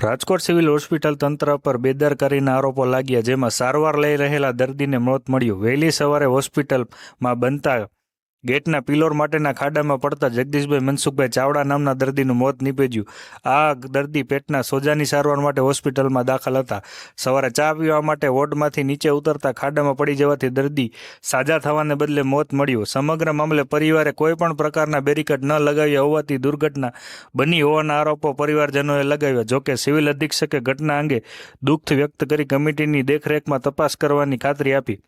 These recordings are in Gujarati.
રાજકોટ સિવિલ હોસ્પિટલ તંત્ર પર બેદરકારીના આરોપો લાગ્યા, જેમાં સારવાર લઈ રહેલા દર્દીને મોત મળ્યું. વહેલી સવારે હોસ્પિટલમાં બનતા ગેટના પિલોર માટેના ખાડામાં પડતા જગદીશભાઈ મનસુખભાઈ ચાવડા નામના દર્દીનું મોત નીપજ્યું. આ દર્દી પેટના સોજાની સારવાર માટે હોસ્પિટલમાં દાખલ હતા. સવારે ચા પીવા માટે વોર્ડમાંથી નીચે ઉતરતા ખાડામાં પડી જવાથી દર્દી સાજા થવાને બદલે મોત મળ્યું. સમગ્ર મામલે પરિવારે કોઈપણ પ્રકારના બેરિકેડ ન લગાવ્યા હોવાથી દુર્ઘટના બની હોવાના આરોપો પરિવારજનોએ લગાવ્યા જોકે સિવિલ અધિક્ષકે ઘટના અંગે દુઃખ વ્યક્ત કરી કમિટીની દેખરેખમાં તપાસ કરવાની ખાતરી આપી.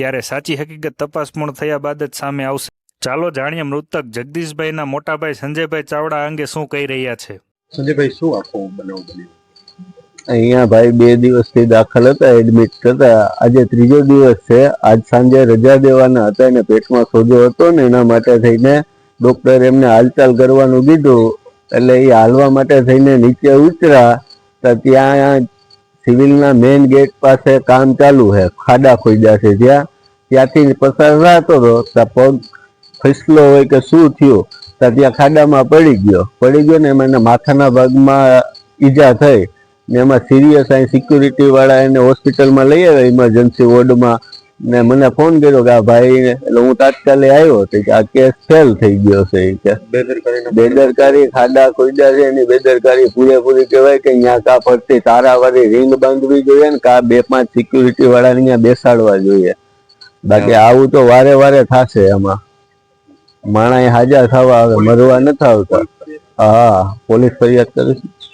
ત્યારે સાચી હકીકત તપાસ પૂર્ણ થયા બાદ જ સામે આવશે. ચાલો જાણીએ મૃતક જગદીશભાઈના મોટાભાઈ સંજયભાઈ ચાવડા અંગે શું કહી રહ્યા છે. સંજયભાઈ શું આખો બનાવ બન્યો? અહીંયા ભાઈ બે દિવસથી દાખલ હતા એડમિટ કરતા. આજે ત્રીજો દિવસ છે. આજ સાંજે રજા દેવાના હતા એને પેટમાં સોજો હતો ને એના માટે થઈને ડોક્ટર એમને હાલચાલ કરવાનું કીધું. એટલે એ હાલવા માટે થઈને નીચે ઉતરા તો ત્યાં સિવિલના મેઇન ગેટ પાસે કામ ચાલુ છે ખાડા ખોદ્યા છે ત્યાં ત્યાંથી પસાર થતો હતો ત્યાં પગ ફસલો હોય કે શું થયું, ત્યાં ત્યાં ખાડામાં પડી ગયો. પડી ગયો ને એમાં એના માથાના ભાગમાં ઈજા થઈ. ને એમાં સિરિયસ અહીં સિક્યુરિટી વાળા એને હોસ્પિટલમાં લઈ આવ્યા ઇમરજન્સી વોર્ડમાં ને મને ફોન કર્યો કે આ ભાઈ એટલે હું તાત્કાલિક આવ્યો તો કે આ કેસ ફેલ થઈ ગયો છે કે. બેદરકારી ખાડા ખોદ્યા છે એની બેદરકારી પૂરેપૂરી કહેવાય કે અહીંયા કા ફરતી તારાવાળી રીંગ બાંધવી જોઈએ ને કા બે પાંચ સિક્યુરિટી વાળાને અહીંયા બેસાડવા જોઈએ. બાકી આવું તો વારે વારે થશે એમાં માણા હાજર થવા આવે મરવા નથી આવતા હા પોલીસ ફરિયાદ કરીશ